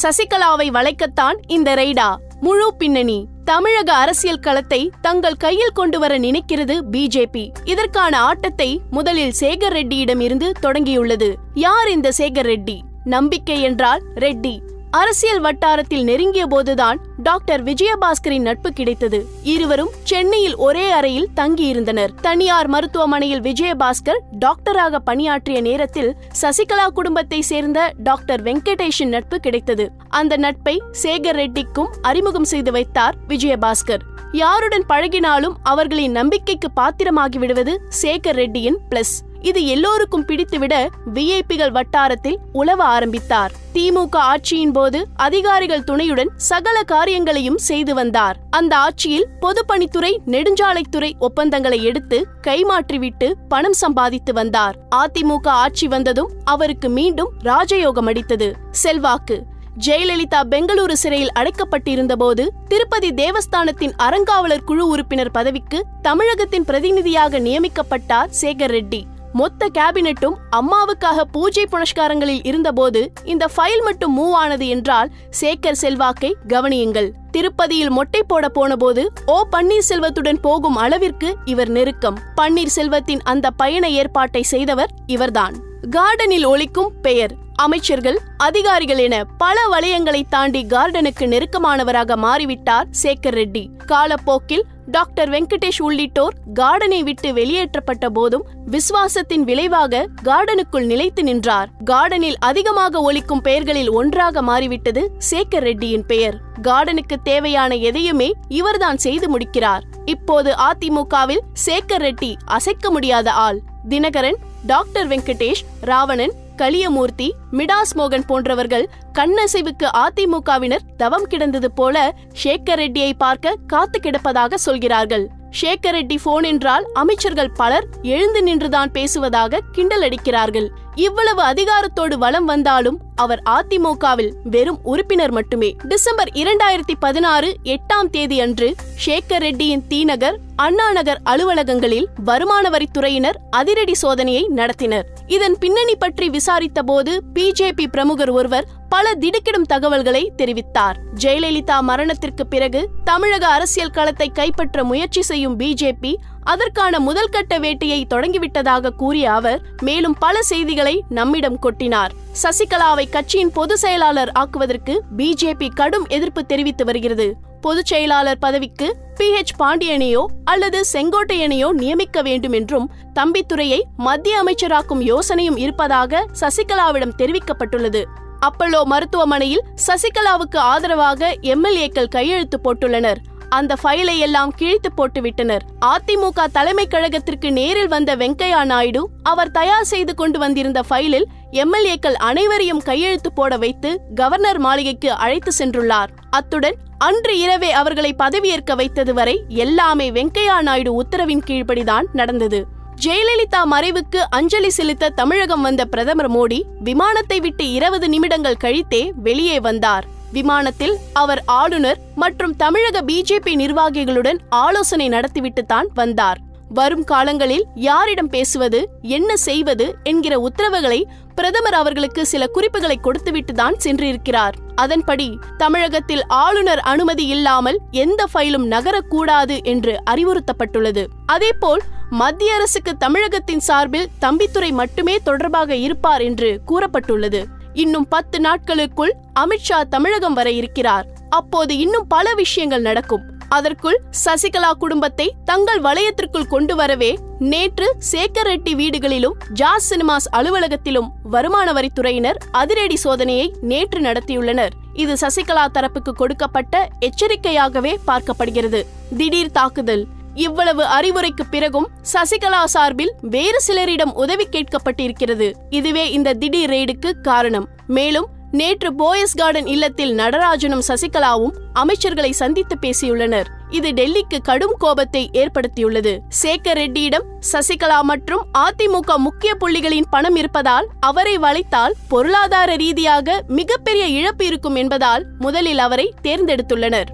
சசிகலாவை வளைக்கத்தான் இந்த ரெய்டா. முழு பின்னணி. தமிழக அரசியல் களத்தை தங்கள் கையில் கொண்டு வர நினைக்கிறது பிஜேபி இதற்கான ஆட்டத்தை முதலில் சேகர் ரெட்டியிடம் இருந்து தொடங்கியுள்ளது. யார் இந்த சேகர் ரெட்டி? நம்பிக்கை என்றால் ரெட்டி. அரசியல் வட்டாரத்தில் நெருங்கிய போதுதான் டாக்டர் விஜயபாஸ்கரின் நட்பு கிடைத்தது. இருவரும் சென்னையில் ஒரே அறையில் தங்கியிருந்தனர். தனியார் மருத்துவமனையில் விஜயபாஸ்கர் டாக்டராக பணியாற்றிய நேரத்தில் சசிகலா குடும்பத்தை சேர்ந்த டாக்டர் வெங்கடேஷின் நட்பு கிடைத்தது. அந்த நட்பை சேகர் ரெட்டிக்கும் அறிமுகம் செய்து வைத்தார் விஜயபாஸ்கர். யாருடன் பழகினாலும் அவர்களின் நம்பிக்கைக்கு பாத்திரமாகி விடுவது சேகர் ரெட்டியின் பிளஸ். இது எல்லோருக்கும் பிடித்துவிட விஐபிகள் வட்டாரத்தில் உலவ ஆரம்பித்தார். திமுக ஆட்சியின் போது அதிகாரிகள் துணையுடன் சகல காரியங்களையும் செய்து வந்தார். அந்த ஆட்சியில் பொதுப்பணித்துறை நெடுஞ்சாலைத்துறை ஒப்பந்தங்களை எடுத்து கைமாற்றிவிட்டு பணம் சம்பாதித்து வந்தார். அதிமுக ஆட்சி வந்ததும் அவருக்கு மீண்டும் ராஜயோகம் அடித்தது. செல்வாக்கு. ஜெயலலிதா பெங்களூரு சிறையில் அடைக்கப்பட்டிருந்தபோது திருப்பதி தேவஸ்தானத்தின் அறங்காவலர் குழு உறுப்பினர் பதவிக்கு தமிழகத்தின் பிரதிநிதியாக நியமிக்கப்பட்டார் சேகர் ரெட்டி. மொத்த கேபினெட்டும் அம்மாவுக்காக பூஜை புனஸ்காரங்களில் இருந்தபோது இந்த ஃபைல் மட்டும் மூவ் ஆனது என்றால் சேகர் செல்வாக்கை கவனியுங்கள். திருப்பதியில் மொட்டை போட போனபோது ஓ பன்னீர்செல்வத்துடன் போகும் அளவிற்கு இவர் நெருக்கம். பன்னீர்செல்வத்தின் அந்த பயண ஏற்பாட்டை செய்தவர் இவர்தான். கார்டனில் ஒழிக்கும் பெயர். அமைச்சர்கள் அதிகாரிகள் என பல வளையங்களை தாண்டி கார்டனுக்கு நெருக்கமானவராக மாறிவிட்டார் சேகர் ரெட்டி. காலப்போக்கில் டாக்டர் வெங்கடேஷ் உள்ளிட்டோர் கார்டனை விட்டு வெளியேற்றப்பட்ட போதும் விசுவாசத்தின் விளைவாக கார்டனுக்குள் நிலைத்து நின்றார். கார்டனில் அதிகமாக ஒலிக்கும் பெயர்களில் ஒன்றாக மாறிவிட்டது சேகர் ரெட்டியின் பெயர். கார்டனுக்கு தேவையான எதையுமே இவர்தான் செய்து முடிக்கிறார். இப்போது அதிமுகவில் சேகர் ரெட்டி அசைக்க முடியாத ஆள். தினகரன் டாக்டர் வெங்கடேஷ் ராவணன் கலியமூர்த்தி மிடாஸ் மோகன் போன்றவர்கள் கண்ணசைவுக்கு அதிமுகவினர் தவம் கிடந்தது போல சேகர் ரெட்டியை பார்க்க காத்து கிடப்பதாக சொல்கிறார்கள். சேகர் ரெட்டி போன் என்றால் அமைச்சர்கள் பலர் எழுந்து நின்றுதான் பேசுவதாக கிண்டல் அடிக்கிறார்கள். இவ்வளவு அதிகாரத்தோடு வலம் வந்தாலும் அவர் அதிமுகவில் வெறும் உறுப்பினர் மட்டுமே. டிசம்பர் இரண்டாயிரத்தி பதினாறு எட்டாம் தேதி அன்று சேகர் ரெட்டியின் தீநகர் அண்ணா நகர் அலுவலகங்களில் வருமான வரித்துறையினர் அதிரடி சோதனையை நடத்தினர். இதன் பின்னணி பற்றி விசாரித்த போது பிஜேபி பிரமுகர் ஒருவர் பல திடுக்கிடும் தகவல்களை தெரிவித்தார். ஜெயலலிதா மரணத்திற்கு பிறகு தமிழக அரசியல் களத்தை கைப்பற்ற முயற்சி செய்யும் பிஜேபி அதற்கான முதல் கட்ட வேட்டையை தொடங்கிவிட்டதாக கூறிய அவர் மேலும் பல செய்திகளை நம்மிடம் கொட்டினார். சசிகலாவை கட்சியின் பொதுச் செயலாளர் ஆக்குவதற்கு பிஜேபி கடும் எதிர்ப்பு தெரிவித்து வருகிறது. பொதுச் செயலாளர் பதவிக்கு பி ஹெச் பாண்டியனையோ அல்லது செங்கோட்டையனையோ நியமிக்க வேண்டும் என்றும் தம்பித்துறையை மத்திய அமைச்சராக்கும் யோசனையும் இருப்பதாக சசிகலாவிடம் தெரிவிக்கப்பட்டுள்ளது. அப்பல்லோ மருத்துவமனையில் சசிகலாவுக்கு ஆதரவாக எம்எல்ஏக்கள் கையெழுத்து போட்டுள்ளனர். அந்த ஃபைலை எல்லாம் கிழித்து போட்டுவிட்டனர். அதிமுக தலைமை கழகத்திற்கு நேரில் வந்த வெங்கையா நாயுடு அவர் தயார் செய்து கொண்டு வந்திருந்த ஃபைலில் எம்எல்ஏக்கள் அனைவரையும் கையெழுத்து போட வைத்து கவர்னர் மாளிகைக்கு அழைத்து சென்றுள்ளார். அத்துடன் அன்று இரவே அவர்களை பதவியேற்க வைத்தது வரை எல்லாமே வெங்கையா நாயுடு உத்தரவின் கீழ்ப்படிதான் நடந்தது. ஜெயலலிதா மறைவுக்கு அஞ்சலி செலுத்த தமிழகம் வந்த பிரதமர் மோடி விமானத்தை விட்டு இருபது நிமிடங்கள் கழித்தே வெளியே வந்தார். விமானத்தில் அவர் ஆளுநர் மற்றும் தமிழக பிஜேபி நிர்வாகிகளுடன் ஆலோசனை நடத்திவிட்டு தான் வந்தார். வரும் காலங்களில் யாரிடம் பேசுவது என்ன செய்வது என்கிற உத்தரவுகளை பிரதமர் அவர்களுக்கு சில குறிப்புகளை கொடுத்துவிட்டு தான் சென்றிருக்கிறார். அதன்படி தமிழகத்தில் ஆளுநர் அனுமதி இல்லாமல் எந்த ஃபைலும் நகரக்கூடாது என்று அறிவுறுத்தப்பட்டுள்ளது. அதேபோல் மத்திய அரசுக்கு தமிழகத்தின் சார்பில் தம்பித்துறை மட்டுமே தொடர்பாக இருப்பார் என்று கூறப்பட்டுள்ளது. இன்னும் பத்து நாட்களுக்குள் அமித்ஷா தமிழகம் வர இருக்கிறார். அப்போது இன்னும் பல விஷயங்கள் நடக்கும். அதற்குள் சசிகலா குடும்பத்தை தங்கள் வளையத்திற்குள் கொண்டு வரவே நேற்று சேகர் ரெட்டி வீடுகளிலும் ஜாஸ் சினிமாஸ் அலுவலகத்திலும் வருமான வரித்துறையினர் அதிரடி சோதனையை நேற்று நடத்தியுள்ளனர். இது சசிகலா தரப்புக்கு கொடுக்கப்பட்ட எச்சரிக்கையாகவே பார்க்கப்படுகிறது. திடீர் தாக்குதல். இவ்வளவு அறிவுரைக்கு பிறகும் சசிகலா சார்பில் வேறு சிலரிடம் உதவி கேட்கப்பட்டிருக்கிறது. இதுவே இந்த திடீர் ரெய்டுக்கு காரணம். மேலும் நேற்று போயஸ் கார்டன் இல்லத்தில் நடராஜனும் சசிகலாவும் அமைச்சர்களை சந்தித்து பேசியுள்ளனர். இது டெல்லிக்கு கடும் கோபத்தை ஏற்படுத்தியுள்ளது. சேகர் ரெட்டியிடம் சசிகலா மற்றும் அதிமுக முக்கிய புள்ளிகளின் பணம் இருப்பதால் அவரை வளைத்தால் பொருளாதார ரீதியாக மிகப்பெரிய இழப்பு இருக்கும் என்பதால் முதலில் அவரை தேர்ந்தெடுத்துள்ளனர்.